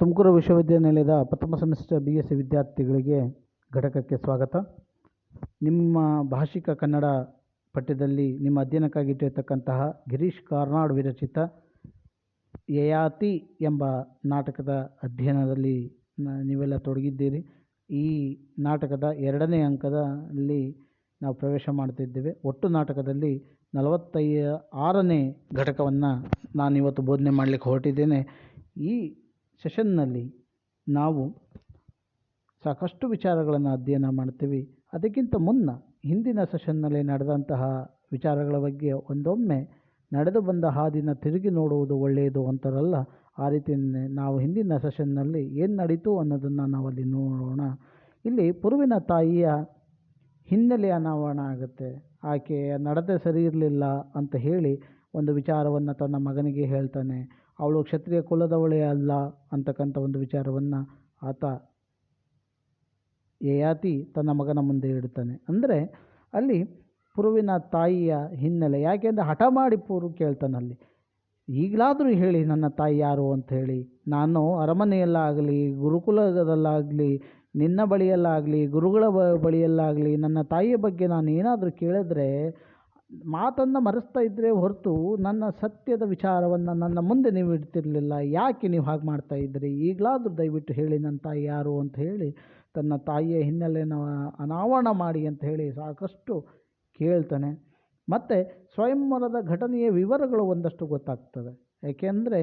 ತುಮಕೂರು ವಿಶ್ವವಿದ್ಯಾನಿಲಯದ ಪ್ರಥಮ semester B S C ವಿದ್ಯಾರ್ಥಿಗಳಿಗೆ ಘಟಕಕ್ಕೆ ಸ್ವಾಗತ. ನಿಮ್ಮ ಭಾಷಿಕ ಕನ್ನಡ ಪಠ್ಯದಲ್ಲಿ ನಿಮ್ಮ ಅಧ್ಯಯನಕ್ಕಾಗಿ ಇಟ್ಟಿರತಕ್ಕಂತಹ ಗಿರೀಶ್ ಕಾರ್ನಾಡ್ ವಿರಚಿತ ಯಯಾತಿ ಎಂಬ ನಾಟಕದ ಅಧ್ಯಯನದಲ್ಲಿ ನೀವೆಲ್ಲ ತೊಡಗಿದ್ದೀರಿ. ಈ ನಾಟಕದ ಎರಡನೇ ಅಂಕದಲ್ಲಿ ನಾವು ಪ್ರವೇಶ ಮಾಡ್ತಿದ್ದೇವೆ. ಒಟ್ಟು ನಾಟಕದಲ್ಲಿ ನಲವತ್ತೈ ಆರನೇ ಘಟಕವನ್ನು ನಾನಿವತ್ತು ಬೋಧನೆ ಮಾಡಲಿಕ್ಕೆ ಹೊರಟಿದ್ದೇನೆ. ಈ ಸೆಷನ್ನಲ್ಲಿ ನಾವು ಸಾಕಷ್ಟು ವಿಚಾರಗಳನ್ನು ಅಧ್ಯಯನ ಮಾಡ್ತೀವಿ. ಅದಕ್ಕಿಂತ ಮುನ್ನ ಹಿಂದಿನ ಸೆಷನ್ನಲ್ಲಿ ನಡೆದಂತಹ ವಿಚಾರಗಳ ಬಗ್ಗೆ ಒಂದೊಮ್ಮೆ ನಡೆದು ಬಂದ ಹಾದಿನ ತಿರುಗಿ ನೋಡುವುದು ಒಳ್ಳೆಯದು ಅಂತಾರಲ್ಲ, ಆ ರೀತಿ ನಾವು ಹಿಂದಿನ ಸೆಷನ್ನಲ್ಲಿ ಏನು ನಡೀತು ಅನ್ನೋದನ್ನು ನಾವಲ್ಲಿ ನೋಡೋಣ. ಇಲ್ಲಿ ಪುರುವಿನ ತಾಯಿಯ ಹಿನ್ನೆಲೆ ಅನಾವರಣ ಆಗುತ್ತೆ. ಆಕೆಯ ನಡತೆ ಸರಿ ಇರಲಿಲ್ಲ ಅಂತ ಹೇಳಿ ಒಂದು ವಿಚಾರವನ್ನು ತನ್ನ ಮಗನಿಗೆ ಹೇಳ್ತಾನೆ. ಅವಳು ಕ್ಷತ್ರಿಯ ಕುಲದವಳೇ ಅಲ್ಲ ಅಂತಕ್ಕಂಥ ಒಂದು ವಿಚಾರವನ್ನು ಆತ ಯಯಾತಿ ತನ್ನ ಮಗನ ಮುಂದೆ ಇಡುತ್ತಾನೆ. ಅಂದರೆ ಅಲ್ಲಿ ಪುರುವಿನ ತಾಯಿಯ ಹಿನ್ನೆಲೆ ಯಾಕೆಂದರೆ ಹಠ ಮಾಡಿ ಪುರು ಕೇಳ್ತಾನಲ್ಲಿ ಈಗಲಾದರೂ ಹೇಳಿ ನನ್ನ ತಾಯಿ ಯಾರು ಅಂತ ಹೇಳಿ, ನಾನು ಅರಮನೆಯಲ್ಲಾಗಲಿ, ಗುರುಕುಲದಲ್ಲಾಗಲಿ, ನಿನ್ನ ಬಳಿಯಲ್ಲಾಗಲಿ, ಗುರುಗಳ ಬಳಿಯಲ್ಲಾಗಲಿ ನನ್ನ ತಾಯಿಯ ಬಗ್ಗೆ ನಾನು ಏನಾದರೂ ಕೇಳಿದ್ರೆ ಮಾತನ್ನು ಮರೆಸ್ತಾ ಇದ್ದರೆ ಹೊರತು ನನ್ನ ಸತ್ಯದ ವಿಚಾರವನ್ನು ನನ್ನ ಮುಂದೆ ನೀವು ಇಡ್ತಿರಲಿಲ್ಲ. ಯಾಕೆ ನೀವು ಹಾಗೆ ಮಾಡ್ತಾ ಇದ್ರಿ? ಈಗಲಾದರೂ ದಯವಿಟ್ಟು ಹೇಳಿ ನನ್ನ ತಾಯಿ ಯಾರು ಅಂತ ಹೇಳಿ, ತನ್ನ ತಾಯಿಯ ಹಿನ್ನೆಲೆಯನ್ನು ಅನಾವರಣ ಮಾಡಿ ಅಂತ ಹೇಳಿ ಸಾಕಷ್ಟು ಕೇಳ್ತಾನೆ. ಮತ್ತು ಸ್ವಯಂವರದ ಘಟನೆಯ ವಿವರಗಳು ಒಂದಷ್ಟು ಗೊತ್ತಾಗ್ತದೆ ಏಕೆಂದರೆ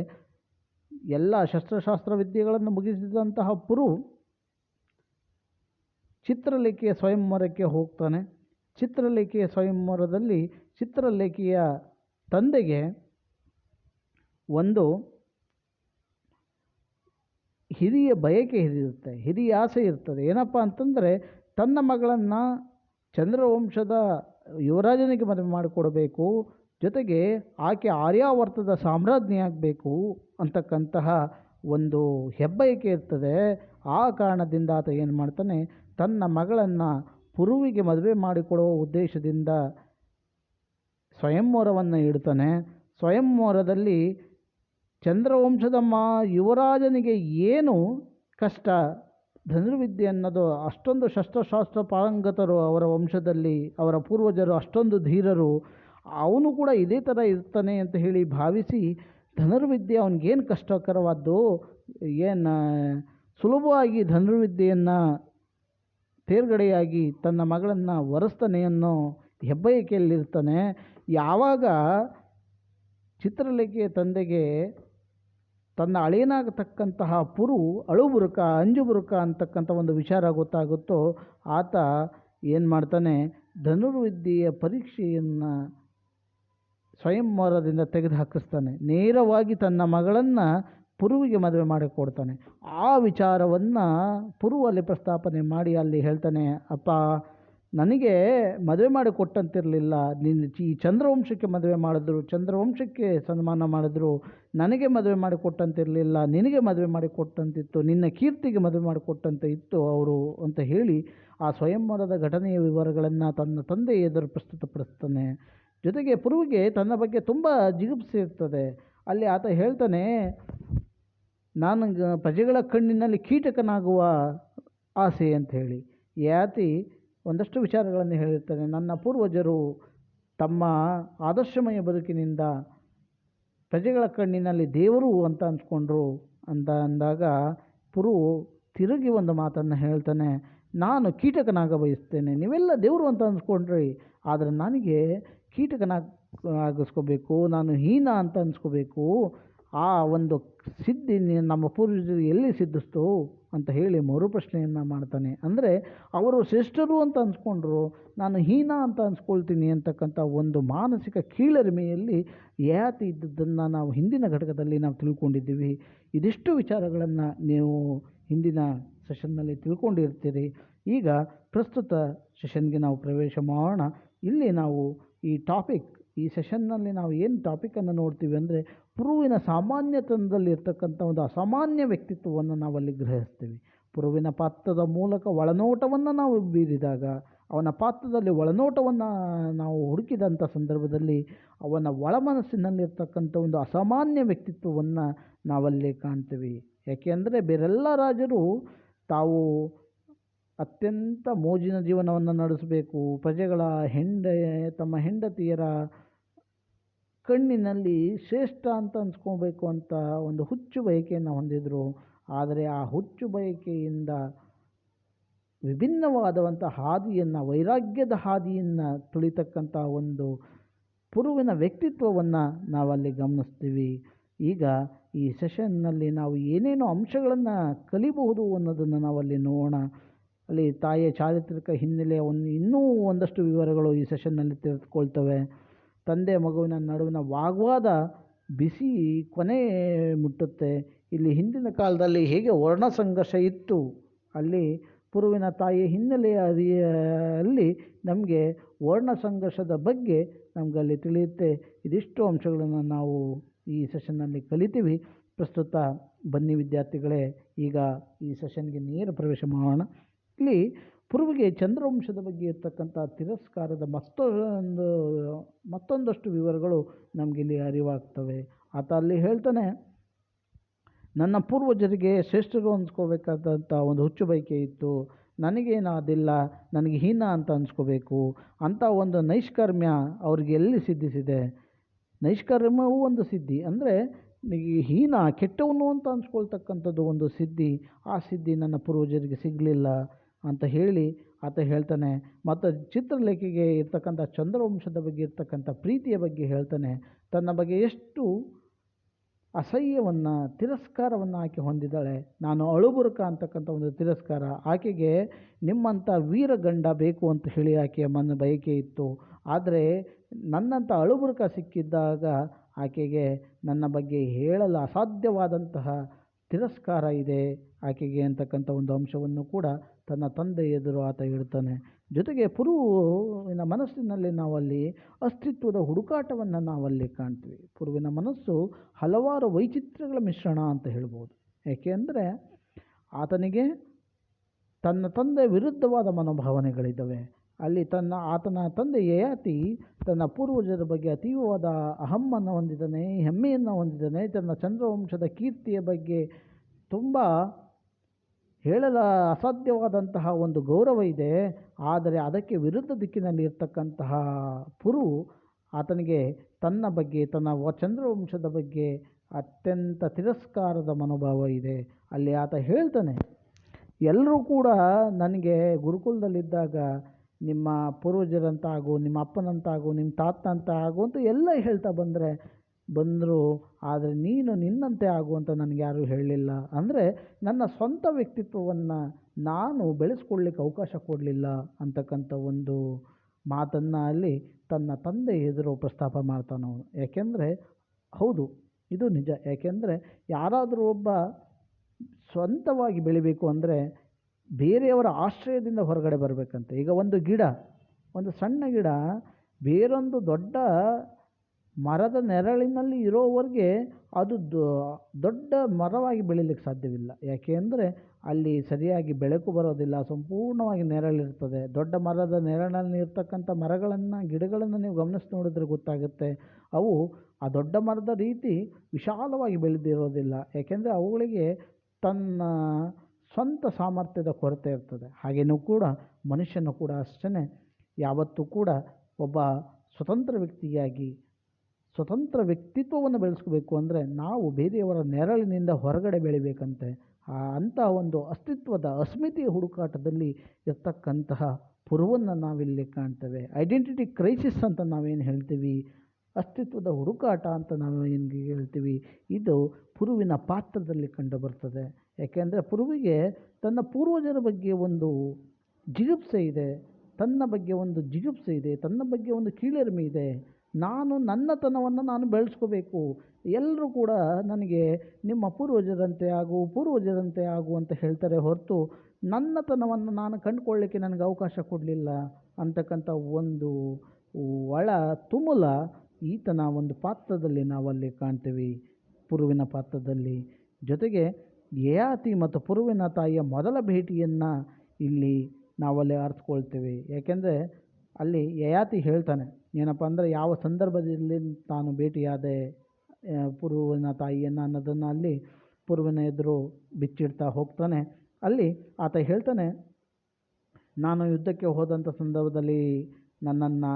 ಎಲ್ಲ ಶಸ್ತ್ರಶಾಸ್ತ್ರ ವಿದ್ಯೆಗಳನ್ನು ಮುಗಿಸಿದಂತಹ ಪುರು ಚಿತ್ರಲೇಖೆಯ ಸ್ವಯಂವರಕ್ಕೆ ಹೋಗ್ತಾನೆ. ಚಿತ್ರಲೇಖೆಯ ಸ್ವಯಂವರದಲ್ಲಿ ಚಿತ್ರಲೇಖೆಯ ತಂದೆಗೆ ಒಂದು ಹಿರಿಯ ಬಯಕೆ ಇರುತ್ತೆ ಹಿರಿಯ ಆಸೆ ಇರ್ತದೆ. ಏನಪ್ಪ ಅಂತಂದರೆ, ತನ್ನ ಮಗಳನ್ನು ಚಂದ್ರವಂಶದ ಯುವರಾಜನಿಗೆ ಮದುವೆ ಮಾಡಿಕೊಡಬೇಕು, ಜೊತೆಗೆ ಆಕೆ ಆರ್ಯಾವರ್ತದ ಸಾಮ್ರಾಜ್ಞಿಯಾಗಬೇಕು ಅಂತಕ್ಕಂತಹ ಒಂದು ಹೆಬ್ಬಯಕೆ ಇರ್ತದೆ. ಆ ಕಾರಣದಿಂದ ಆತ ಏನು ಮಾಡ್ತಾನೆ, ತನ್ನ ಮಗಳನ್ನು ಪುರುವಿಗೆ ಮದುವೆ ಮಾಡಿಕೊಡುವ ಉದ್ದೇಶದಿಂದ ಸ್ವಯಂವರವನ್ನು ಇಡ್ತಾನೆ. ಸ್ವಯಂವರದಲ್ಲಿ ಚಂದ್ರವಂಶದ ಮಾ ಯುವರಾಜನಿಗೆ ಏನು ಕಷ್ಟ? ಧನುರ್ವಿದ್ಯೆ ಅನ್ನೋದು ಅಷ್ಟೊಂದು ಶಸ್ತ್ರಶಾಸ್ತ್ರ ಪಾರಂಗತರು ಅವರ ವಂಶದಲ್ಲಿ, ಅವರ ಪೂರ್ವಜರು ಅಷ್ಟೊಂದು ಧೀರರು. ಅವನು ಕೂಡ ಇದೇ ಥರ ಇರ್ತಾನೆ ಅಂತ ಹೇಳಿ ಭಾವಿಸಿ ಧನುರ್ವಿದ್ಯೆ ಅವನಿಗೇನು ಕಷ್ಟಕರವಾದ್ದು? ಏನು ಸುಲಭವಾಗಿ ಧನುರ್ವಿದ್ಯೆಯನ್ನು ತೇರ್ಗಡೆಯಾಗಿ ತನ್ನ ಮಗಳನ್ನು ಒರೆಸ್ತಾನೆ ಅನ್ನೋ ಹೆಬ್ಬಯಕೆಯಲ್ಲಿರ್ತಾನೆ. ಯಾವಾಗ ಚಿತ್ರಲೇಖೆಯ ತಂದೆಗೆ ತನ್ನ ಅಳೇನಾಗತಕ್ಕಂತಹ ಪುರು ಅಳುಬುರುಕ, ಅಂಜುಬುರುಕ ಅಂತಕ್ಕಂಥ ಒಂದು ವಿಚಾರ ಗೊತ್ತಾಗುತ್ತೋ ಆತ ಏನು ಮಾಡ್ತಾನೆ, ಧನುರ್ವಿದ್ಯೆಯ ಪರೀಕ್ಷೆಯನ್ನು ಸ್ವಯಂವರದಿಂದ ತೆಗೆದು ಹಾಕಿಸ್ತಾನೆ ನೇರವಾಗಿ ತನ್ನ ಮಗಳನ್ನು ಪುರುವಿಗೆ ಮದುವೆ ಮಾಡಿಕೊಡ್ತಾನೆ ಆ ವಿಚಾರವನ್ನು ಪುರುವಲ್ಲಿ ಪ್ರಸ್ತಾಪನೆ ಮಾಡಿ ಅಲ್ಲಿ ಹೇಳ್ತಾನೆ, ಅಪ್ಪ, ನನಗೆ ಮದುವೆ ಮಾಡಿ ಕೊಟ್ಟಂತಿರಲಿಲ್ಲ. ನಿನ್ನ ಈ ಚಂದ್ರವಂಶಕ್ಕೆ ಮದುವೆ ಮಾಡಿದ್ರು, ಚಂದ್ರವಂಶಕ್ಕೆ ಸನ್ಮಾನ ಮಾಡಿದ್ರು. ನನಗೆ ಮದುವೆ ಮಾಡಿ ಕೊಟ್ಟಂತಿರಲಿಲ್ಲ, ನಿನಗೆ ಮದುವೆ ಮಾಡಿ ಕೊಟ್ಟಂತಿತ್ತು, ನಿನ್ನ ಕೀರ್ತಿಗೆ ಮದುವೆ ಮಾಡಿ ಕೊಟ್ಟಂತ ಇತ್ತು ಅವರು, ಅಂತ ಹೇಳಿ ಆ ಸ್ವಯಂವರದ ಘಟನೆಯ ವಿವರಗಳನ್ನು ತನ್ನ ತಂದೆ ಎದುರು ಪ್ರಸ್ತುತಪಡಿಸ್ತಾನೆ. ಜೊತೆಗೆ ಪುರುವಿಗೆ ತನ್ನ ಬಗ್ಗೆ ತುಂಬ ಜಿಗುಪ್ಸೆ ಇರ್ತದೆ. ಅಲ್ಲಿ ಆತ ಹೇಳ್ತಾನೆ, ನಾನು ಪ್ರಜೆಗಳ ಕಣ್ಣಿನಲ್ಲಿ ಕೀಟಕನಾಗುವ ಆಸೆ ಅಂತ ಹೇಳಿ. ಯಾತಿ ಒಂದಷ್ಟು ವಿಚಾರಗಳನ್ನು ಹೇಳಿರ್ತಾನೆ, ನನ್ನ ಪೂರ್ವಜರು ತಮ್ಮ ಆದರ್ಶಮಯ ಬದುಕಿನಿಂದ ಪ್ರಜೆಗಳ ಕಣ್ಣಿನಲ್ಲಿ ದೇವರು ಅಂತ ಅಂದ್ಕೊಂಡ್ರು ಅಂತ ಅಂದಾಗ ಪುರು ತಿರುಗಿ ಒಂದು ಮಾತನ್ನು ಹೇಳ್ತಾನೆ, ನಾನು ಕೀಟಕನಾಗ ಬಯಸ್ತೇನೆ ನೀವೆಲ್ಲ ದೇವರು ಅಂತ ಅಂದ್ಕೊಂಡ್ರಿ, ಆದರೆ ನನಗೆ ಕೀಟಕನಾಗ ಆಗಿಸ್ಕೋಬೇಕು, ನಾನು ಹೀನ ಅಂತ ಅನ್ಸ್ಕೋಬೇಕು, ಆ ಒಂದು ಸಿದ್ಧಿ ನಮ್ಮ ಪೂರ್ವಜರು ಎಲ್ಲಿ ಸಿದ್ಧಿಸ್ತು ಅಂತ ಹೇಳಿ ಮರುಪ್ರಶ್ನೆಯನ್ನು ಮಾಡ್ತಾನೆ. ಅಂದರೆ ಅವರು ಶ್ರೇಷ್ಠರು ಅಂತ ಅನ್ಸ್ಕೊಂಡ್ರು, ನಾನು ಹೀನ ಅಂತ ಅನ್ಸ್ಕೊಳ್ತೀನಿ ಅಂತಕ್ಕಂಥ ಒಂದು ಮಾನಸಿಕ ಕೀಳರಿಮೆಯಲ್ಲಿ ಯಾತಿ ಇದ್ದದ್ದನ್ನು ನಾವು ಹಿಂದಿನ ಘಟಕದಲ್ಲಿ ನಾವು ತಿಳ್ಕೊಂಡಿದ್ದೀವಿ. ಇದಿಷ್ಟು ವಿಚಾರಗಳನ್ನು ನೀವು ಹಿಂದಿನ ಸೆಷನ್ನಲ್ಲಿ ತಿಳ್ಕೊಂಡಿರ್ತೀರಿ. ಈಗ ಪ್ರಸ್ತುತ ಸೆಷನ್ಗೆ ನಾವು ಪ್ರವೇಶ ಮಾಡೋಣ. ಇಲ್ಲಿ ನಾವು ಈ ಟಾಪಿಕ್ ಈ ಸೆಷನ್ನಲ್ಲಿ ನಾವು ಏನು ಟಾಪಿಕನ್ನು ನೋಡ್ತೀವಿ ಅಂದರೆ ಪುರುವಿನ ಸಾಮಾನ್ಯತನದಲ್ಲಿ ಇರ್ತಕ್ಕಂಥ ಒಂದು ಅಸಾಮಾನ್ಯ ವ್ಯಕ್ತಿತ್ವವನ್ನು ನಾವಲ್ಲಿ ಗ್ರಹಿಸ್ತೀವಿ. ಪುರುವಿನ ಪಾತ್ರದ ಮೂಲಕ ಒಳನೋಟವನ್ನು ನಾವು ಬೀರಿದಾಗ, ಅವನ ಪಾತ್ರದಲ್ಲಿ ಒಳನೋಟವನ್ನು ನಾವು ಹುಡುಕಿದಂಥ ಸಂದರ್ಭದಲ್ಲಿ ಅವನ ಒಳಮನಸ್ಸಿನಲ್ಲಿರ್ತಕ್ಕಂಥ ಒಂದು ಅಸಾಮಾನ್ಯ ವ್ಯಕ್ತಿತ್ವವನ್ನು ನಾವಲ್ಲಿ ಕಾಣ್ತೀವಿ. ಯಾಕೆಂದರೆ ಬೇರೆಲ್ಲ ರಾಜರು ತಾವು ಅತ್ಯಂತ ಮೋಜಿನ ಜೀವನವನ್ನು ನಡೆಸಬೇಕು. ಪ್ರಜೆಗಳ ಹೆಂಡ, ತಮ್ಮ ಹೆಂಡತಿಯರ ಕಣ್ಣಿನಲ್ಲಿ ಶ್ರೇಷ್ಠ ಅಂತ ಅನ್ಸ್ಕೊಬೇಕು ಅಂತ ಒಂದು ಹುಚ್ಚು ಬಯಕೆಯನ್ನು ಹೊಂದಿದ್ರು. ಆದರೆ ಆ ಹುಚ್ಚು ಬಯಕೆಯಿಂದ ವಿಭಿನ್ನವಾದವಂಥ ಹಾದಿಯನ್ನು, ವೈರಾಗ್ಯದ ಹಾದಿಯನ್ನು ತುಳಿತಕ್ಕಂಥ ಒಂದು ಪುರುವಿನ ವ್ಯಕ್ತಿತ್ವವನ್ನು ನಾವಲ್ಲಿ ಗಮನಿಸ್ತೀವಿ. ಈಗ ಈ ಸೆಷನ್ನಲ್ಲಿ ನಾವು ಏನೇನು ಅಂಶಗಳನ್ನು ಕಲಿಬಹುದು ಅನ್ನೋದನ್ನು ನಾವಲ್ಲಿ ನೋಡೋಣ. ಅಲ್ಲಿ ತಾಯಿಯ ಚಾರಿತ್ರಿಕ ಹಿನ್ನೆಲೆಯ ಒಂದು ಇನ್ನೂ ಒಂದಷ್ಟು ವಿವರಗಳು ಈ ಸೆಷನ್ನಲ್ಲಿ ತೆರೆದುಕೊಳ್ತವೆ ತಂದೆ ಮಗುವಿನ ನಡುವಿನ ವಾಗ್ವಾದ ಬಿಸಿ ಕೊನೆ ಮುಟ್ಟುತ್ತೆ. ಇಲ್ಲಿ ಹಿಂದಿನ ಕಾಲದಲ್ಲಿ ಹೇಗೆ ವರ್ಣ ಸಂಘರ್ಷ ಇತ್ತು? ಅಲ್ಲಿ ಪುರುವಿನ ತಾಯಿ ಹಿನ್ನೆಲೆಯ ಅಲ್ಲಿ ನಮಗೆ ವರ್ಣ ಸಂಘರ್ಷದ ಬಗ್ಗೆ ನಮಗಲ್ಲಿ ತಿಳಿಯುತ್ತೆ. ಇದಿಷ್ಟು ಅಂಶಗಳನ್ನು ನಾವು ಈ ಸೆಷನ್ನಲ್ಲಿ ಕಲಿತೀವಿ. ಪ್ರಸ್ತುತ ಬನ್ನಿ ವಿದ್ಯಾರ್ಥಿಗಳೇ, ಈಗ ಈ ಸೆಷನ್ಗೆ ನೇರ ಪ್ರವೇಶ ಮಾಡೋಣ. ಇಲ್ಲಿ ಪುರುವಿಗೆ ಚಂದ್ರವಂಶದ ಬಗ್ಗೆ ಇರ್ತಕ್ಕಂಥ ತಿರಸ್ಕಾರದ ಮತ್ತೊಂದು, ಮತ್ತೊಂದಷ್ಟು ವಿವರಗಳು ನಮಗಿಲ್ಲಿ ಅರಿವಾಗ್ತವೆ. ಆತ ಅಲ್ಲಿ ಹೇಳ್ತಾನೆ, ನನ್ನ ಪೂರ್ವಜರಿಗೆ ಶ್ರೇಷ್ಠರು ಅನ್ಸ್ಕೋಬೇಕಾದಂಥ ಒಂದು ಹುಚ್ಚು ಬಯಕೆ ಇತ್ತು. ನನಗೇನು ಅದಿಲ್ಲ ನನಗೆ ಹೀನ ಅಂತ ಅನ್ಸ್ಕೋಬೇಕು. ಅಂಥ ಒಂದು ನೈಷ್ಕರ್ಮ್ಯ ಅವ್ರಿಗೆ ಎಲ್ಲಿ ಸಿದ್ಧಿಸಿದೆ? ನೈಷ್ಕರ್ಮ್ಯವೂ ಒಂದು ಸಿದ್ಧಿ. ಅಂದರೆ ಹೀನ, ಕೆಟ್ಟವನು ಅಂತ ಅನ್ಸ್ಕೊಳ್ತಕ್ಕಂಥದ್ದು ಒಂದು ಸಿದ್ಧಿ. ಆ ಸಿದ್ಧಿ ನನ್ನ ಪೂರ್ವಜರಿಗೆ ಸಿಗಲಿಲ್ಲ. ಅಂತ ಹೇಳಿ ಆತ ಹೇಳ್ತಾನೆ. ಮತ್ತು ಚಿತ್ರಲೇಖೆಗೆ ಇರ್ತಕ್ಕಂಥ ಚಂದ್ರವಂಶದ ಬಗ್ಗೆ ಇರ್ತಕ್ಕಂಥ ಪ್ರೀತಿಯ ಬಗ್ಗೆ ಹೇಳ್ತಾನೆ. ತನ್ನ ಬಗ್ಗೆ ಎಷ್ಟು ಅಸಹ್ಯವನ್ನು, ತಿರಸ್ಕಾರವನ್ನು ಆಕೆ ಹೊಂದಿದ್ದಾಳೆ. ನಾನು ಅಳುಬುರುಕ ಅಂತಕ್ಕಂಥ ಒಂದು ತಿರಸ್ಕಾರ. ಆಕೆಗೆ ನಿಮ್ಮಂಥ ವೀರಗಂಡ ಬೇಕು ಅಂತ ಹೇಳಿ ಆಕೆಯ ಮನ ಬಯಕೆ ಇತ್ತು. ಆದರೆ ನನ್ನಂಥ ಅಳುಬುರುಕ ಸಿಕ್ಕಿದ್ದಾಗ ಆಕೆಗೆ ನನ್ನ ಬಗ್ಗೆ ಹೇಳಲು ಅಸಾಧ್ಯವಾದಂತಹ ತಿರಸ್ಕಾರ ಇದೆ. ಆಕೆಗೆ ಅಂತಕ್ಕಂಥ ಒಂದು ಅಂಶವನ್ನು ಕೂಡ ತನ್ನ ತಂದೆ ಎದುರು ಆತ ಇಡ್ತಾನೆ ಜೊತೆಗೆ ಪುರುವಿನ ಮನಸ್ಸಿನಲ್ಲಿ ನಾವಲ್ಲಿ ಅಸ್ತಿತ್ವದ ಹುಡುಕಾಟವನ್ನು ನಾವಲ್ಲಿ ಕಾಣ್ತೀವಿ. ಪುರುವಿನ ಮನಸ್ಸು ಹಲವಾರು ವೈಚಿತ್ರ್ಯಗಳ ಮಿಶ್ರಣ ಅಂತ ಹೇಳ್ಬೋದು. ಯಾಕೆ ಅಂದರೆ ಆತನಿಗೆ ತನ್ನ ತಂದೆ ವಿರುದ್ಧವಾದ ಮನೋಭಾವನೆಗಳಿದ್ದಾವೆ. ಅಲ್ಲಿ ತನ್ನ ಆತನ ತಂದೆ ಯಯಾತಿ ತನ್ನ ಪೂರ್ವಜರ ಬಗ್ಗೆ ಅತೀವವಾದ ಅಹಮ್ಮನ್ನು ಹೊಂದಿದ್ದಾನೆ, ಹೆಮ್ಮೆಯನ್ನು ಹೊಂದಿದ್ದಾನೆ. ತನ್ನ ಚಂದ್ರವಂಶದ ಕೀರ್ತಿಯ ಬಗ್ಗೆ ತುಂಬ ಹೇಳಲ ಅಸಾಧ್ಯವಾದಂತಹ ಒಂದು ಗೌರವ ಇದೆ. ಆದರೆ ಅದಕ್ಕೆ ವಿರುದ್ಧ ದಿಕ್ಕಿನಲ್ಲಿ ಇರ್ತಕ್ಕಂತಹ ಪುರು ಆತನಿಗೆ ತನ್ನ ಬಗ್ಗೆ, ತನ್ನ ವ ಚಂದ್ರವಂಶದ ಬಗ್ಗೆ ಅತ್ಯಂತ ತಿರಸ್ಕಾರದ ಮನೋಭಾವ ಇದೆ. ಅಲ್ಲಿ ಆತ ಹೇಳ್ತಾನೆ, ಎಲ್ಲರೂ ಕೂಡ ನನಗೆ ಗುರುಕುಲದಲ್ಲಿದ್ದಾಗ ನಿಮ್ಮ ಪೂರ್ವಜರಂತ ಆಗು ನಿಮ್ಮ ಅಪ್ಪನಂತಾಗು, ನಿಮ್ಮ ತಾತನಂತ ಆಗು ಅಂತ ಎಲ್ಲ ಹೇಳ್ತಾ ಬಂದರೆ, ಬಂದರು, ಆದರೆ ನೀನು ನಿನ್ನಂತೆ ಆಗು ಅಂತ ನನಗೆ ಯಾರೂ ಹೇಳಲಿಲ್ಲ. ಅಂದರೆ ನನ್ನ ಸ್ವಂತ ವ್ಯಕ್ತಿತ್ವವನ್ನು ನಾನು ಬೆಳೆಸ್ಕೊಳ್ಳಿಕ್ಕೆ ಅವಕಾಶ ಕೊಡಲಿಲ್ಲ ಅಂತಕ್ಕಂಥ ಒಂದು ಮಾತನ್ನು ಅಲ್ಲಿ ತನ್ನ ತಂದೆ ಎದುರು ಪ್ರಸ್ತಾಪ ಮಾಡ್ತಾನೆ ಯಾಕೆಂದರೆ, ಹೌದು, ಇದು ನಿಜ. ಯಾಕೆಂದರೆ, ಯಾರಾದರೂ ಒಬ್ಬ ಸ್ವಂತವಾಗಿ ಬೆಳಿಬೇಕು ಅಂದರೆ ಬೇರೆಯವರ ಆಶ್ರಯದಿಂದ ಹೊರಗಡೆ ಬರಬೇಕಂತೆ. ಈಗ ಒಂದು ಗಿಡ, ಒಂದು ಸಣ್ಣ ಗಿಡ ಬೇರೊಂದು ದೊಡ್ಡ ಮರದ ನೆರಳಿನಲ್ಲಿ ಇರೋವರೆಗೆ ಅದು ದೊಡ್ಡ ಮರವಾಗಿ ಬೆಳೀಲಿಕ್ಕೆ ಸಾಧ್ಯವಿಲ್ಲ. ಯಾಕೆ ಅಂದರೆ ಅಲ್ಲಿ ಸರಿಯಾಗಿ ಬೆಳಕು ಬರೋದಿಲ್ಲ, ಸಂಪೂರ್ಣವಾಗಿ ನೆರಳಿರ್ತದೆ ದೊಡ್ಡ ಮರದ ನೆರಳಲ್ಲಿ ಇರ್ತಕ್ಕಂಥ ಮರಗಳನ್ನು, ಗಿಡಗಳನ್ನು ನೀವು ಗಮನಿಸಿ ನೋಡಿದ್ರೆ ಗೊತ್ತಾಗುತ್ತೆ. ಅವು ಆ ದೊಡ್ಡ ಮರದ ರೀತಿ ವಿಶಾಲವಾಗಿ ಬೆಳೆದಿರೋದಿಲ್ಲ. ಯಾಕೆಂದರೆ ಅವುಗಳಿಗೆ ತನ್ನ ಸ್ವಂತ ಸಾಮರ್ಥ್ಯದ ಕೊರತೆ ಇರ್ತದೆ. ಹಾಗೇನೂ ಕೂಡ ಮನುಷ್ಯನು ಕೂಡ ಅಷ್ಟೇ ಯಾವತ್ತೂ ಕೂಡ ಒಬ್ಬ ಸ್ವತಂತ್ರ ವ್ಯಕ್ತಿಯಾಗಿ, ಸ್ವತಂತ್ರ ವ್ಯಕ್ತಿತ್ವವನ್ನು ಬೆಳೆಸ್ಕೋಬೇಕು ಅಂದರೆ ನಾವು ಬೇರೆಯವರ ನೆರಳಿನಿಂದ ಹೊರಗಡೆ ಬೆಳಿಬೇಕಂತೆ. ಆ ಅಂತಹ ಒಂದು ಅಸ್ತಿತ್ವದ ಅಸ್ಮಿತೆಯ ಹುಡುಕಾಟದಲ್ಲಿ ಇರ್ತಕ್ಕಂತಹ ಪುರುವನ್ನು ನಾವಿಲ್ಲಿ ಕಾಣ್ತೇವೆ. ಐಡೆಂಟಿಟಿ ಕ್ರೈಸಿಸ್ ಅಂತ ನಾವೇನು ಹೇಳ್ತೀವಿ? ಅಸ್ತಿತ್ವದ ಹುಡುಕಾಟ ಅಂತ ನಾವು ಏನು ಹೇಳ್ತೀವಿ. ಇದು ಪುರುವಿನ ಪಾತ್ರದಲ್ಲಿ ಕಂಡು ಬರ್ತದೆ ಯಾಕೆಂದರೆ ಪುರುವಿಗೆ ತನ್ನ ಪೂರ್ವಜರ ಬಗ್ಗೆ ಒಂದು ಜಿಗುಪ್ಸೆ ಇದೆ. ತನ್ನ ಬಗ್ಗೆ ಒಂದು ಜಿಗುಪ್ಸೆ ಇದೆ. ತನ್ನ ಬಗ್ಗೆ ಒಂದು ಕೀಳರಿಮೆ ಇದೆ. ನಾನು ನನ್ನತನವನ್ನು ನಾನು ಬೆಳೆಸ್ಕೋಬೇಕು. ಎಲ್ಲರೂ ಕೂಡ ನನಗೆ ನಿಮ್ಮ ಪೂರ್ವಜರಂತೆ ಆಗು ಪೂರ್ವಜರಂತೆ ಆಗು ಅಂತ ಹೇಳ್ತಾರೆ ಹೊರತು ನನ್ನತನವನ್ನು ನಾನು ಕಂಡುಕೊಳ್ಳಿಕ್ಕೆ ನನಗೆ ಅವಕಾಶ ಕೊಡಲಿಲ್ಲ ಅಂತಕ್ಕಂಥ ಒಂದು ಒಳ ತುಮುಲ ಈತನ ಒಂದು ಪಾತ್ರದಲ್ಲಿ ನಾವಲ್ಲಿ ಕಾಣ್ತೀವಿ. ಪುರುವಿನ ಪಾತ್ರದಲ್ಲಿ. ಜೊತೆಗೆ ಯಯಾತಿ ಮತ್ತು ಪುರುವಿನ ತಾಯಿಯ ಮೊದಲ ಭೇಟಿಯನ್ನು ಇಲ್ಲಿ ನಾವಲ್ಲಿ ಅರ್ಥಕೊಳ್ತೇವೆ ಯಾಕೆಂದರೆ ಅಲ್ಲಿ ಯಯಾತಿ ಹೇಳ್ತಾನೆ, ಏನಪ್ಪ ಅಂದರೆ ಯಾವ ಸಂದರ್ಭದಲ್ಲಿ ತಾನು ಭೇಟಿಯಾದೆ ಪುರುವಿನ ತಾಯಿಯನ್ನು ಅನ್ನೋದನ್ನು ಅಲ್ಲಿ ಪುರುವಿನ ಎದುರು ಬಿಚ್ಚಿಡ್ತಾ ಹೋಗ್ತಾನೆ. ಅಲ್ಲಿ ಆತ ಹೇಳ್ತಾನೆ, ನಾನು ಯುದ್ಧಕ್ಕೆ ಹೋದಂಥ ಸಂದರ್ಭದಲ್ಲಿ ನನ್ನನ್ನು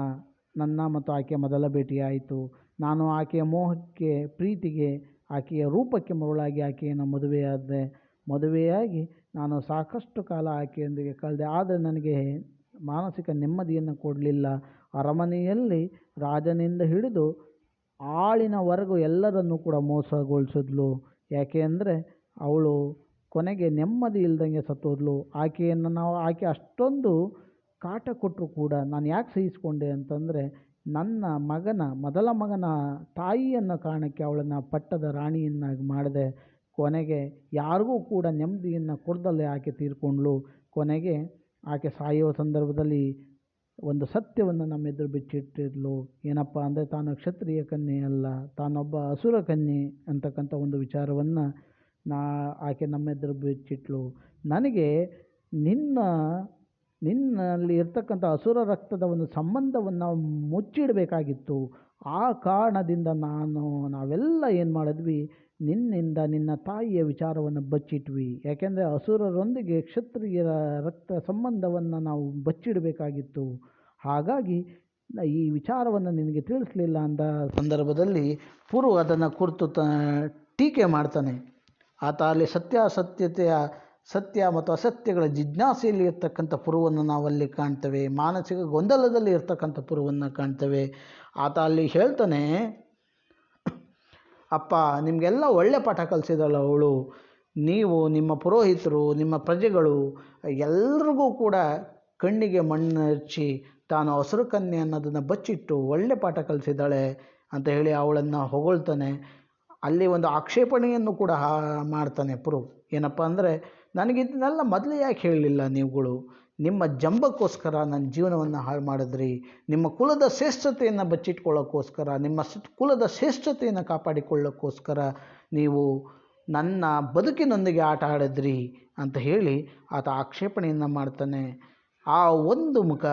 ನನ್ನ ಮತ್ತು ಆಕೆಯ ಮೊದಲ ಭೇಟಿಯಾಯಿತು. ನಾನು ಆಕೆಯ ಮೋಹಕ್ಕೆ, ಪ್ರೀತಿಗೆ, ಆಕೆಯ ರೂಪಕ್ಕೆ ಮರುಳಾಗಿ ಆಕೆಯನ್ನು ಮದುವೆಯಾದೆ. ಮದುವೆಯಾಗಿ ನಾನು ಸಾಕಷ್ಟು ಕಾಲ ಆಕೆಯೊಂದಿಗೆ ಕಳೆದೆ. ಆದರೆ ನನಗೆ ಮಾನಸಿಕ ನೆಮ್ಮದಿಯನ್ನು ಕೊಡಲಿಲ್ಲ. ಅರಮನೆಯಲ್ಲಿ ರಾಜನಿಂದ ಹಿಡಿದು ಆಳಿನವರೆಗೂ ಎಲ್ಲರನ್ನೂ ಕೂಡ ಮೋಸಗೊಳಿಸಿದ್ಲು. ಯಾಕೆ ಅವಳು ಕೊನೆಗೆ ನೆಮ್ಮದಿ ಇಲ್ದಂಗೆ ಸತ್ತೋದ್ಲು. ಆಕೆಯನ್ನು ನಾವು, ಆಕೆ ಅಷ್ಟೊಂದು ಕಾಟ ಕೊಟ್ಟರು ಕೂಡ ನಾನು ಯಾಕೆ ಸಹಿಸಿಕೊಂಡೆ ಅಂತಂದರೆ ನನ್ನ ಮಗನ, ಮೊದಲ ಮಗನ ತಾಯಿಯನ್ನು ಕಾರಣಕ್ಕೆ ಅವಳನ್ನು ಪಟ್ಟದ ರಾಣಿಯನ್ನಾಗಿ ಮಾಡಿದೆ. ಕೊನೆಗೆ ಯಾರಿಗೂ ಕೂಡ ನೆಮ್ಮದಿಯನ್ನು ಕೊಡ್ದಲ್ಲೇ ಆಕೆ ತೀರ್ಕೊಂಡ್ಳು. ಕೊನೆಗೆ ಆಕೆ ಸಾಯುವ ಸಂದರ್ಭದಲ್ಲಿ ಒಂದು ಸತ್ಯವನ್ನು ನಮ್ಮ ಎದುರು ಬಿಚ್ಚಿಟ್ಟಿದ್ಲು. ಏನಪ್ಪ ಅಂದರೆ ತಾನು ಕ್ಷತ್ರಿಯ ಕನ್ಯೆ ಅಲ್ಲ, ತಾನೊಬ್ಬ ಅಸುರ ಕನ್ಯೆ ಅಂತಕ್ಕಂಥ ಒಂದು ವಿಚಾರವನ್ನು ನಾ ಆಕೆ ನಮ್ಮೆದುರು ಬಿಚ್ಚಿಟ್ಲು. ನನಗೆ ನಿನ್ನ ನಿನ್ನಲ್ಲಿ ಇರ್ತಕ್ಕಂಥ ಅಸುರ ರಕ್ತದ ಒಂದು ಸಂಬಂಧವನ್ನು ಮುಚ್ಚಿಡಬೇಕಾಗಿತ್ತು. ಆ ಕಾರಣದಿಂದ ನಾನು, ನಾವೆಲ್ಲ ಏನು ಮಾಡಿದ್ವಿ? ನಿನ್ನಿಂದ ನಿನ್ನ ತಾಯಿಯ ವಿಚಾರವನ್ನು ಬಚ್ಚಿಟ್ವಿ. ಯಾಕೆಂದರೆ ಅಸುರರೊಂದಿಗೆ ಕ್ಷತ್ರಿಯರ ರಕ್ತ ಸಂಬಂಧವನ್ನು ನಾವು ಬಚ್ಚಿಡಬೇಕಾಗಿತ್ತು. ಹಾಗಾಗಿ ಈ ವಿಚಾರವನ್ನು ನಿನಗೆ ತಿಳಿಸಲಿಲ್ಲ ಅಂದ ಸಂದರ್ಭದಲ್ಲಿ ಪುರು ಅದನ್ನು ಕುರಿತು ತ, ಟೀಕೆ ಮಾಡ್ತಾನೆ. ಆತ ಅಲ್ಲಿ ಸತ್ಯಾಸತ್ಯತೆಯ ಸತ್ಯ ಮತ್ತು ಅಸತ್ಯಗಳ ಜಿಜ್ಞಾಸೆಯಲ್ಲಿ ಇರ್ತಕ್ಕಂಥ ಪುರುವನ್ನು ನಾವಲ್ಲಿ ಕಾಣ್ತೇವೆ. ಮಾನಸಿಕ ಗೊಂದಲದಲ್ಲಿ ಇರ್ತಕ್ಕಂಥ ಪುರುವನ್ನು ಕಾಣ್ತೇವೆ. ಆತ ಅಲ್ಲಿ ಹೇಳ್ತಾನೆ, ಅಪ್ಪ, ನಿಮಗೆಲ್ಲ ಒಳ್ಳೆ ಪಾಠ ಕಲಿಸಿದಳು ಅವಳು. ನೀವು ನಿಮ್ಮ ಪುರೋಹಿತರು, ನಿಮ್ಮ ಪ್ರಜೆಗಳು, ಎಲ್ರಿಗೂ ಕೂಡ ಕಣ್ಣಿಗೆ ಮಣ್ಣು ಹಚ್ಚಿ ತಾನು ಹಸಿರು ಕನ್ಯೆ ಅನ್ನೋದನ್ನು ಬಚ್ಚಿಟ್ಟು ಒಳ್ಳೆ ಪಾಠ ಕಲಿಸಿದ್ದಾಳೆ ಅಂತ ಹೇಳಿ ಅವಳನ್ನು ಹೊಗಳ್ತಾನೆ. ಅಲ್ಲಿ ಒಂದು ಆಕ್ಷೇಪಣೆಯನ್ನು ಕೂಡ ಮಾಡ್ತಾನೆ ಪುರು. ಏನಪ್ಪ ಅಂದರೆ ನನಗೆ ಮೊದಲೇ ಯಾಕೆ ಹೇಳಲಿಲ್ಲ ನೀವುಗಳು? ನಿಮ್ಮ ಜಂಬಕ್ಕೋಸ್ಕರ ನನ್ನ ಜೀವನವನ್ನು ಹಾಳು ಮಾಡಿದ್ರಿ. ನಿಮ್ಮ ಕುಲದ ಶ್ರೇಷ್ಠತೆಯನ್ನು ಬಚ್ಚಿಟ್ಕೊಳ್ಳೋಕ್ಕೋಸ್ಕರ, ನಿಮ್ಮ ಕುಲದ ಶ್ರೇಷ್ಠತೆಯನ್ನು ಕಾಪಾಡಿಕೊಳ್ಳೋಕ್ಕೋಸ್ಕರ ನೀವು ನನ್ನ ಬದುಕಿನೊಂದಿಗೆ ಆಟ ಆಡಿದ್ರಿ ಅಂತ ಹೇಳಿ ಆತ ಆಕ್ಷೇಪಣೆಯನ್ನು ಮಾಡ್ತಾನೆ. ಆ ಒಂದು ಮುಖ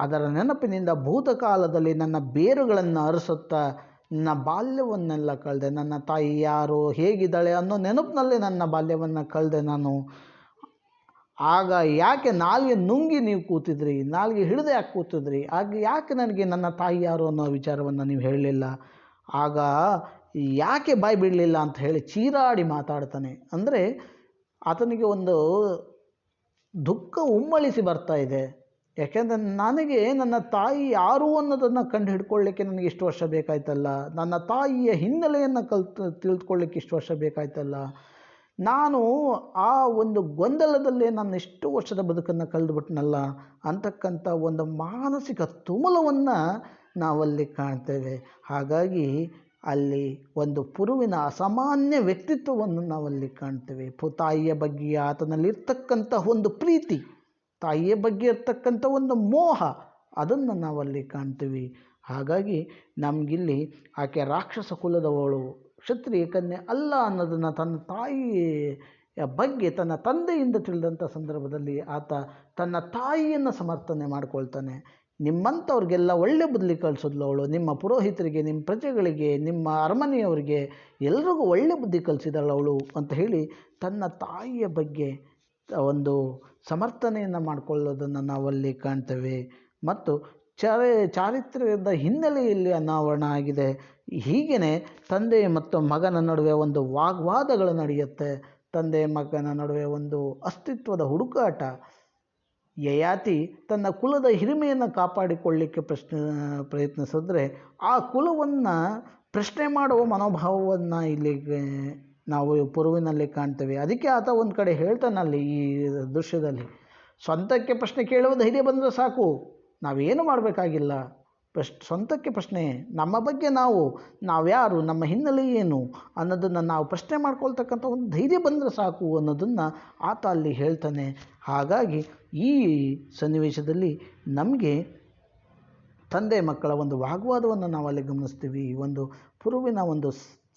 ಅದರ ನೆನಪಿನಿಂದ ಭೂತಕಾಲದಲ್ಲಿ ನನ್ನ ಬೇರುಗಳನ್ನು ಅರಸುತ್ತಾ ನನ್ನ ಬಾಲ್ಯವನ್ನೆಲ್ಲ ಕಳೆದೆ, ನನ್ನ ತಾಯಿ ಯಾರು, ಹೇಗಿದ್ದಾಳೆ ಅನ್ನೋ ನೆನಪಿನಲ್ಲಿ ನನ್ನ ಬಾಲ್ಯವನ್ನು ಕಳೆದೆ ನಾನು. ಆಗ ಯಾಕೆ ನಾಲ್ಗೆ ನುಂಗಿ ನೀವು ಕೂತಿದ್ರಿ? ನಾಲ್ಗೆ ಹಿಡಿದು ಯಾಕೆ ಕೂತಿದ್ರಿ? ಆಗ ಯಾಕೆ ನನಗೆ ನನ್ನ ತಾಯಿ ಯಾರು ಅನ್ನೋ ವಿಚಾರವನ್ನು ನೀವು ಹೇಳಲಿಲ್ಲ? ಆಗ ಯಾಕೆ ಬಾಯಿ ಬಿಡಲಿಲ್ಲ ಅಂತ ಹೇಳಿ ಚೀರಾಡಿ ಮಾತಾಡ್ತಾನೆ. ಅಂದರೆ ಆತನಿಗೆ ಒಂದು ದುಃಖ ಉಮ್ಮಳಿಸಿ ಬರ್ತಾ ಇದೆ. ಯಾಕೆಂದರೆ ನನಗೆ ನನ್ನ ತಾಯಿ ಯಾರು ಅನ್ನೋದನ್ನು ಕಂಡು ಹಿಡ್ಕೊಳ್ಳಿಕ್ಕೆ ನನಗೆ ಇಷ್ಟು ವರ್ಷ ಬೇಕಾಯ್ತಲ್ಲ? ನನ್ನ ತಾಯಿಯ ಹಿನ್ನೆಲೆಯನ್ನು ಕಲ್ತು ತಿಳಿದುಕೊಳ್ಳಿಕ್ಕೆ ಇಷ್ಟು ವರ್ಷ ಬೇಕಾಯ್ತಲ್ಲ? ನಾನು ಆ ಒಂದು ಗೊಂದಲದಲ್ಲೇ ನನ್ನ ಇಷ್ಟು ವರ್ಷದ ಬದುಕನ್ನು ಕಳೆದುಬಿಟ್ನಲ್ಲ? ಅಂತಕ್ಕಂಥ ಒಂದು ಮಾನಸಿಕ ತುಮಲವನ್ನು ನಾವಲ್ಲಿ ಕಾಣ್ತೇವೆ. ಹಾಗಾಗಿ ಅಲ್ಲಿ ಒಂದು ಪುರುವಿನ ಅಸಾಮಾನ್ಯ ವ್ಯಕ್ತಿತ್ವವನ್ನು ನಾವಲ್ಲಿ ಕಾಣ್ತೇವೆ. ಪು, ತಾಯಿಯ ಬಗ್ಗೆ ಆತನಲ್ಲಿರ್ತಕ್ಕಂಥ ಒಂದು ಪ್ರೀತಿ. ತಾಯಿಯ ಬಗ್ಗೆ ಇರ್ತಕ್ಕಂಥ ಒಂದು ಮೋಹ, ಅದನ್ನು ನಾವಲ್ಲಿ ಕಾಣ್ತೀವಿ. ಹಾಗಾಗಿ ನಮಗಿಲ್ಲಿ ಆಕೆ ರಾಕ್ಷಸ ಕುಲದವಳು, ಕ್ಷತ್ರಿಯ ಕನ್ಯೆ ಅಲ್ಲ ಅನ್ನೋದನ್ನು ತನ್ನ ತಾಯಿಯ ಬಗ್ಗೆ, ತನ್ನ ತಂದೆಯಿಂದ ತಿಳಿದಂಥ ಸಂದರ್ಭದಲ್ಲಿ ಆತ ತನ್ನ ತಾಯಿಯನ್ನು ಸಮರ್ಥನೆ ಮಾಡ್ಕೊಳ್ತಾನೆ. ನಿಮ್ಮಂಥವ್ರಿಗೆಲ್ಲ ಒಳ್ಳೆ ಬದಲಿ ಕಲಿಸಿದ್ಲು ಅವಳು. ನಿಮ್ಮ ಪುರೋಹಿತರಿಗೆ, ನಿಮ್ಮ ಪ್ರಜೆಗಳಿಗೆ, ನಿಮ್ಮ ಅರಮನೆಯವರಿಗೆ ಎಲ್ರಿಗೂ ಒಳ್ಳೆ ಬುದ್ಧಿ ಕಲಿಸಿದಳು ಅವಳು ಅಂತ ಹೇಳಿ ತನ್ನ ತಾಯಿಯ ಬಗ್ಗೆ ಒಂದು ಸಮರ್ಥನೆಯನ್ನು ಮಾಡಿಕೊಳ್ಳೋದನ್ನು ನಾವಲ್ಲಿ ಕಾಣ್ತೇವೆ. ಮತ್ತು ಚಾರಿ, ಚಾರಿತ್ರ್ಯದ ಹಿನ್ನೆಲೆಯಲ್ಲಿ ಅನಾವರಣ ಆಗಿದೆ. ಹೀಗೆಯೇ ತಂದೆ ಮತ್ತು ಮಗನ ನಡುವೆ ಒಂದು ವಾಗ್ವಾದಗಳು ನಡೆಯುತ್ತೆ. ತಂದೆ, ಮಗನ ನಡುವೆ ಒಂದು ಅಸ್ತಿತ್ವದ ಹುಡುಕಾಟ. ಯಯಾತಿ ತನ್ನ ಕುಲದ ಹಿರಿಮೆಯನ್ನು ಕಾಪಾಡಿಕೊಳ್ಳಿಕ್ಕೆ ಪ್ರಶ್ನೆ, ಪ್ರಯತ್ನಿಸಿದ್ರೆ ಆ ಕುಲವನ್ನು ಪ್ರಶ್ನೆ ಮಾಡುವ ಮನೋಭಾವವನ್ನು ಇಲ್ಲಿ ನಾವು ಪುರುವಿನಲ್ಲಿ ಕಾಣ್ತೇವೆ. ಅದಕ್ಕೆ ಆತ ಒಂದು ಕಡೆ ಹೇಳ್ತಾನಲ್ಲಿ ಈ ದೃಶ್ಯದಲ್ಲಿ. ಸ್ವಂತಕ್ಕೆ ಪ್ರಶ್ನೆ ಕೇಳುವ ಧೈರ್ಯ ಬಂದರೆ ಸಾಕು. ನಾವೇನು ಮಾಡಬೇಕಾಗಿಲ್ಲ? ಪ್ರಶ್, ಸ್ವಂತಕ್ಕೆ ಪ್ರಶ್ನೆ, ನಮ್ಮ ಬಗ್ಗೆ ನಾವು, ನಾವ್ಯಾರು, ನಮ್ಮ ಹಿನ್ನೆಲೆ ಏನು ಅನ್ನೋದನ್ನು ನಾವು ಪ್ರಶ್ನೆ ಮಾಡ್ಕೊಳ್ತಕ್ಕಂಥ ಒಂದು ಧೈರ್ಯ ಬಂದರೆ ಸಾಕು ಅನ್ನೋದನ್ನು ಆತ ಅಲ್ಲಿ ಹೇಳ್ತಾನೆ. ಹಾಗಾಗಿ ಈ ಸನ್ನಿವೇಶದಲ್ಲಿ ನಮಗೆ ತಂದೆ ಮಕ್ಕಳ ಒಂದು ವಾಗ್ವಾದವನ್ನು ನಾವು ಅಲ್ಲಿ ಗಮನಿಸ್ತೀವಿ ಒಂದು ಪುರುವಿನ ಒಂದು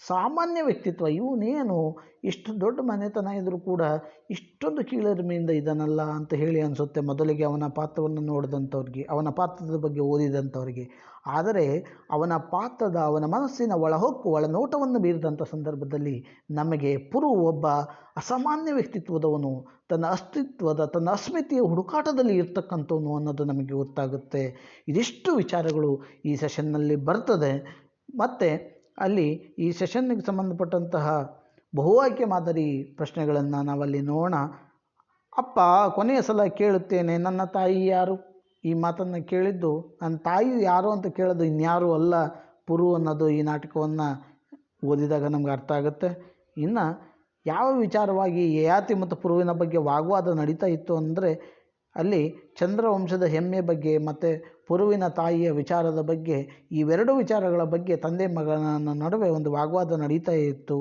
ಸಾಮಾನ್ಯ ವ್ಯಕ್ತಿತ್ವ, ಇವನೇನು ಇಷ್ಟು ದೊಡ್ಡ ಮನೆತನ ಇದ್ದರೂ ಕೂಡ ಇಷ್ಟೊಂದು ಕೀಳರಿಮೆಯಿಂದ ಇದ್ದಾನಲ್ಲ ಅಂತ ಹೇಳಿ ಅನಿಸುತ್ತೆ ಮೊದಲಿಗೆ ಅವನ ಪಾತ್ರವನ್ನು ನೋಡಿದಂಥವ್ರಿಗೆ, ಅವನ ಪಾತ್ರದ ಬಗ್ಗೆ ಓದಿದಂಥವ್ರಿಗೆ. ಆದರೆ ಅವನ ಪಾತ್ರದ, ಅವನ ಮನಸ್ಸಿನ ಒಳಹೊಕ್ಕು, ಒಳನೋಟವನ್ನು ಬೀರಿದಂಥ ಸಂದರ್ಭದಲ್ಲಿ ನಮಗೆ ಪುರು ಒಬ್ಬ ಅಸಾಮಾನ್ಯ ವ್ಯಕ್ತಿತ್ವದವನು, ತನ್ನ ಅಸ್ತಿತ್ವದ, ತನ್ನ ಅಸ್ಮಿತೆಯ ಹುಡುಕಾಟದಲ್ಲಿ ಇರ್ತಕ್ಕಂಥವನು ಅನ್ನೋದು ನಮಗೆ ಗೊತ್ತಾಗುತ್ತೆ. ಇದಿಷ್ಟು ವಿಚಾರಗಳು ಈ ಸೆಷನ್ನಲ್ಲಿ ಬರ್ತದೆ. ಮತ್ತು ಅಲ್ಲಿ ಈ ಸೆಷನ್ನಿಗೆ ಸಂಬಂಧಪಟ್ಟಂತಹ ಬಹು ಆಯ್ಕೆ ಮಾದರಿ ಪ್ರಶ್ನೆಗಳನ್ನು ನಾವಲ್ಲಿ ನೋಡೋಣ. ಅಪ್ಪ, ಕೊನೆಯ ಸಲ ಕೇಳುತ್ತೇನೆ, ನನ್ನ ತಾಯಿ ಯಾರು? ಈ ಮಾತನ್ನು ಕೇಳಿದ್ದು ನನ್ನ ತಾಯಿ ಯಾರು ಅಂತ ಕೇಳೋದು ಇನ್ಯಾರೂ ಅಲ್ಲ ಪುರು ಅನ್ನೋದು ಈ ನಾಟಕವನ್ನು ಓದಿದಾಗ ನಮ್ಗೆ ಅರ್ಥ ಆಗುತ್ತೆ. ಇನ್ನು ಯಾವ ವಿಚಾರವಾಗಿ ಯಯಾತಿ ಮತ್ತು ಪುರುವಿನ ಬಗ್ಗೆ ವಾಗ್ವಾದ ನಡೀತಾ ಇತ್ತು ಅಂದರೆ ಅಲ್ಲಿ ಚಂದ್ರವಂಶದ ಹೆಮ್ಮೆ ಬಗ್ಗೆ ಮತ್ತು ಪುರುವಿನ ತಾಯಿಯ ವಿಚಾರದ ಬಗ್ಗೆ, ಇವೆರಡು ವಿಚಾರಗಳ ಬಗ್ಗೆ ತಂದೆ ಮಗನ ನಡುವೆ ಒಂದು ವಾಗ್ವಾದ ನಡೀತಾ ಇತ್ತು.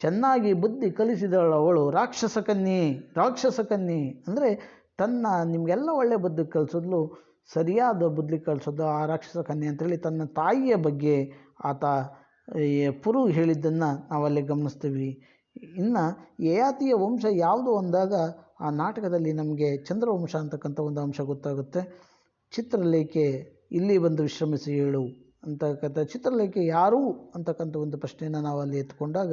ಚೆನ್ನಾಗಿ ಬುದ್ಧಿ ಕಲಿಸಿದಳು ಅವಳು. ರಾಕ್ಷಸಕನ್ನಿ ರಾಕ್ಷಸಕನ್ನಿ ಅಂದರೆ ತನ್ನ, ನಿಮಗೆಲ್ಲ ಒಳ್ಳೆಯ ಬುದ್ಧಿ ಕಲಿಸಿದ್ಲು, ಸರಿಯಾದ ಬುದ್ಧಿ ಕಲಿಸೋದು ಆ ರಾಕ್ಷಸ ಕನ್ಯೆ ಅಂತೇಳಿ ತನ್ನ ತಾಯಿಯ ಬಗ್ಗೆ ಆತ ಪುರು ಹೇಳಿದ್ದನ್ನು ನಾವಲ್ಲಿ ಗಮನಿಸ್ತೀವಿ. ಇನ್ನು ಯಯಾತಿಯ ವಂಶ ಯಾವುದು ಅಂದಾಗ ಆ ನಾಟಕದಲ್ಲಿ ನಮಗೆ ಚಂದ್ರವಂಶ ಅಂತಕ್ಕಂಥ ಒಂದು ಅಂಶ ಗೊತ್ತಾಗುತ್ತೆ. ಚಿತ್ರಲೇಖೆ ಇಲ್ಲಿ ಬಂದು ವಿಶ್ರಮಿಸಿ ಹೇಳು ಅಂತಕ್ಕಂಥ ಚಿತ್ರಲೇಖೆ ಯಾರು ಅಂತಕ್ಕಂಥ ಒಂದು ಪ್ರಶ್ನೆಯನ್ನು ನಾವು ಅಲ್ಲಿ ಎತ್ಕೊಂಡಾಗ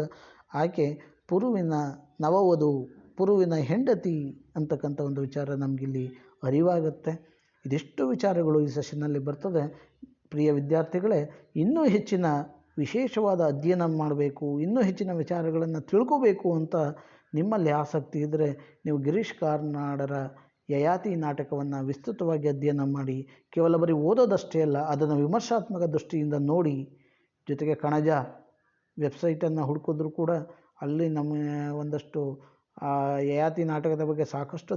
ಆಕೆ ಪುರುವಿನ ನವವಧು, ಪುರುವಿನ ಹೆಂಡತಿ ಅಂತಕ್ಕಂಥ ಒಂದು ವಿಚಾರ ನಮಗಿಲ್ಲಿ ಅರಿವಾಗುತ್ತೆ. ಇದಿಷ್ಟು ವಿಚಾರಗಳು ಈ ಸೆಷನ್ನಲ್ಲಿ ಬರ್ತದೆ. ಪ್ರಿಯ ವಿದ್ಯಾರ್ಥಿಗಳೇ, ಇನ್ನೂ ಹೆಚ್ಚಿನ ವಿಶೇಷವಾದ ಅಧ್ಯಯನ ಮಾಡಬೇಕು, ಇನ್ನೂ ಹೆಚ್ಚಿನ ವಿಚಾರಗಳನ್ನು ತಿಳ್ಕೋಬೇಕು ಅಂತ ನಿಮ್ಮಲ್ಲಿ ಆಸಕ್ತಿ ಇದ್ದರೆ ನೀವು ಗಿರೀಶ್ ಕಾರ್ನಾಡರ ಯಯಾತಿ ನಾಟಕವನ್ನು ವಿಸ್ತೃತವಾಗಿ ಅಧ್ಯಯನ ಮಾಡಿ, ಕೇವಲ ಬರೀ ಓದೋದಷ್ಟೇ ಅಲ್ಲ, ಅದನ್ನು ವಿಮರ್ಶಾತ್ಮಕ ದೃಷ್ಟಿಯಿಂದ ನೋಡಿ, ಜೊತೆಗೆ ಕಣಜ ವೆಬ್ಸೈಟನ್ನು ಹುಡುಕಿದ್ರು ಕೂಡ ಅಲ್ಲಿ ನಮ್ಮ ಒಂದಷ್ಟು ಯಯಾತಿ ನಾಟಕದ ಬಗ್ಗೆ ಸಾಕಷ್ಟು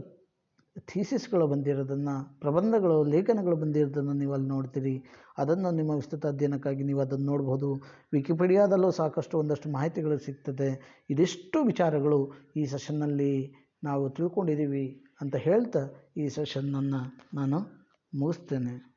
ಥೀಸಿಸ್ಗಳು ಬಂದಿರೋದನ್ನು, ಪ್ರಬಂಧಗಳು, ಲೇಖನಗಳು ಬಂದಿರೋದನ್ನು ನೀವು ಅಲ್ಲಿ ನೋಡ್ತೀರಿ. ಅದನ್ನು ನಿಮ್ಮ ವಿಸ್ತೃತ ಅಧ್ಯಯನಕ್ಕಾಗಿ ನೀವು ಅದನ್ನು ನೋಡ್ಬೋದು. ವಿಕಿಪೀಡಿಯಾದಲ್ಲೂ ಸಾಕಷ್ಟು ಒಂದಷ್ಟು ಮಾಹಿತಿಗಳು ಸಿಗ್ತದೆ. ಇದಿಷ್ಟು ವಿಚಾರಗಳು ಈ ಸೆಷನ್ನಲ್ಲಿ ನಾವು ತಿಳ್ಕೊಂಡಿದ್ದೀವಿ ಅಂತ ಹೇಳ್ತಾ ಈ ಸೆಷನ್ನನ್ನು ನಾನು ಮುಗಿಸ್ತೇನೆ.